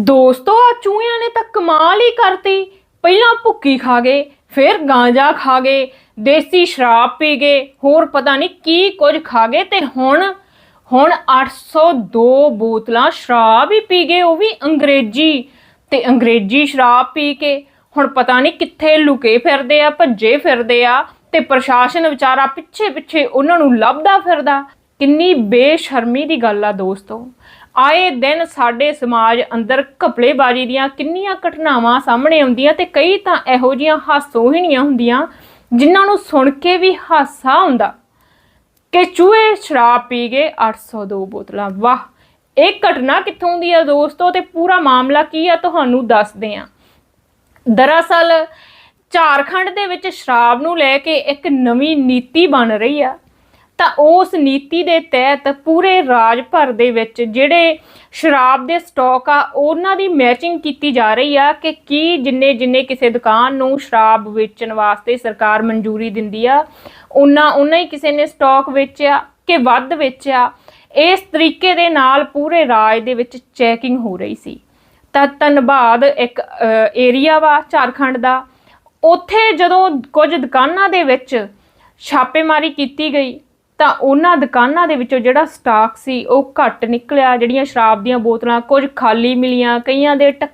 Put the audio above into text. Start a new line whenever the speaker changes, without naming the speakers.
ਦੋਸਤੋ ਆ ਚੂਹਿਆਂ ਨੇ ਤਾਂ ਕਮਾਲ ਹੀ ਕਰਤੀ। ਪਹਿਲਾਂ ਭੁੱਕੀ ਖਾ ਗਏ, ਫਿਰ ਗਾਂਜਾ ਖਾ ਗਏ, ਦੇਸੀ ਸ਼ਰਾਬ ਪੀ ਗਏ, ਹੋਰ ਪਤਾ ਨਹੀਂ ਕੀ ਕੁਝ ਖਾ ਗਏ ਤੇ ਹੁਣ ਹੁਣ 802 ਬੋਤਲਾਂ ਸ਼ਰਾਬ ਹੀ ਪੀ ਗਏ ਉਹ ਵੀ ਅੰਗਰੇਜ਼ੀ ਤੇ ਅੰਗਰੇਜ਼ੀ ਸ਼ਰਾਬ ਪੀ ਕੇ। ਹੁਣ ਪਤਾ ਨਹੀਂ ਕਿੱਥੇ ਲੁਕੇ ਫਿਰਦੇ ਆ, ਭੱਜੇ ਫਿਰਦੇ ਆ ਤੇ ਪ੍ਰਸ਼ਾਸਨ ਵਿਚਾਰਾ ਪਿੱਛੇ ਪਿੱਛੇ ਉਹਨਾਂ ਨੂੰ ਲੱਭਦਾ ਫਿਰਦਾ। ਕਿੰਨੀ ਬੇਸ਼ਰਮੀ ਦੀ ਗੱਲ ਆ ਦੋਸਤੋ। ਆਏ ਦਿਨ ਸਾਡੇ ਸਮਾਜ ਅੰਦਰ ਘਪਲੇਬਾਜ਼ੀ ਦੀਆਂ ਕਿੰਨੀਆਂ ਘਟਨਾਵਾਂ ਸਾਹਮਣੇ ਆਉਂਦੀਆਂ ਤੇ ਕਈ ਤਾਂ ਇਹੋ ਜੀਆਂ ਹਾਸੋਹੀਣੀਆਂ ਹੁੰਦੀਆਂ, ਜਿਨ੍ਹਾਂ ਨੂੰ ਸੁਣ ਕੇ ਵੀ ਹਾਸਾ ਆਉਂਦਾ। ਕਿ ਚੂਹੇ ਸ਼ਰਾਬ ਪੀ ਗਏ 802 ਬੋਤਲਾਂ, ਵਾਹ! ਇਹ ਘਟਨਾ ਕਿੱਥੋਂ ਦੀ ਆ ਦੋਸਤੋ ਤੇ ਪੂਰਾ ਮਾਮਲਾ ਕੀ ਆ ਤੁਹਾਨੂੰ ਦੱਸਦੇ ਆ। ਦਰਅਸਲ ਝਾਰਖੰਡ ਦੇ ਵਿੱਚ ਸ਼ਰਾਬ ਨੂੰ ਲੈ ਕੇ ਇੱਕ ਨਵੀਂ ਨੀਤੀ ਬਣ ਰਹੀ ਆ। ਤਾਂ ਉਸ ਨੀਤੀ ਦੇ ਤਹਿਤ ਪੂਰੇ ਰਾਜ ਭਰ ਦੇ ਵਿੱਚ ਜਿਹੜੇ ਸ਼ਰਾਬ ਦੇ ਸਟਾਕ ਆ, ਉਹਨਾਂ ਦੀ ਮੈਚਿੰਗ ਕੀਤੀ ਜਾ ਰਹੀ ਆ ਕਿ ਕੀ ਜਿੰਨੇ ਜਿੰਨੇ ਕਿਸੇ ਦੁਕਾਨ ਨੂੰ ਸ਼ਰਾਬ ਵੇਚਣ ਵਾਸਤੇ ਸਰਕਾਰ ਮਨਜ਼ੂਰੀ ਦਿੰਦੀ ਆ, ਉਹਨਾਂ ਉਹਨਾਂ ਹੀ ਕਿਸੇ ਨੇ ਸਟਾਕ ਵੇਚਿਆ ਕਿ ਵੱਧ ਵੇਚਿਆ। ਇਸ ਤਰੀਕੇ ਦੇ ਨਾਲ ਪੂਰੇ ਰਾਜ ਦੇ ਵਿੱਚ ਚੈਕਿੰਗ ਹੋ ਰਹੀ ਸੀ। ਤਾਂ ਧੰਨਬਾਦ ਇੱਕ ਏਰੀਆ ਵਾ ਝਾਰਖੰਡ ਦਾ। ਉੱਥੇ ਜਦੋਂ ਕੁਝ ਦੁਕਾਨਾਂ ਦੇ ਵਿੱਚ ਛਾਪੇਮਾਰੀ ਕੀਤੀ ਗਈ ਤਾਂ ਉਹਨਾਂ ਦੁਕਾਨਾਂ ਦੇ ਵਿੱਚੋਂ ਜਿਹੜਾ ਸਟਾਕ ਸੀ ਉਹ ਘੱਟ ਨਿਕਲਿਆ, ਜਿਹੜੀਆਂ ਸ਼ਰਾਬ ਦੀਆਂ ਬੋਤਲਾਂ ਕੁਝ ਖਾਲੀ ਮਿਲੀਆਂ, ਕਈਆਂ ਦੇ ਢੱਕ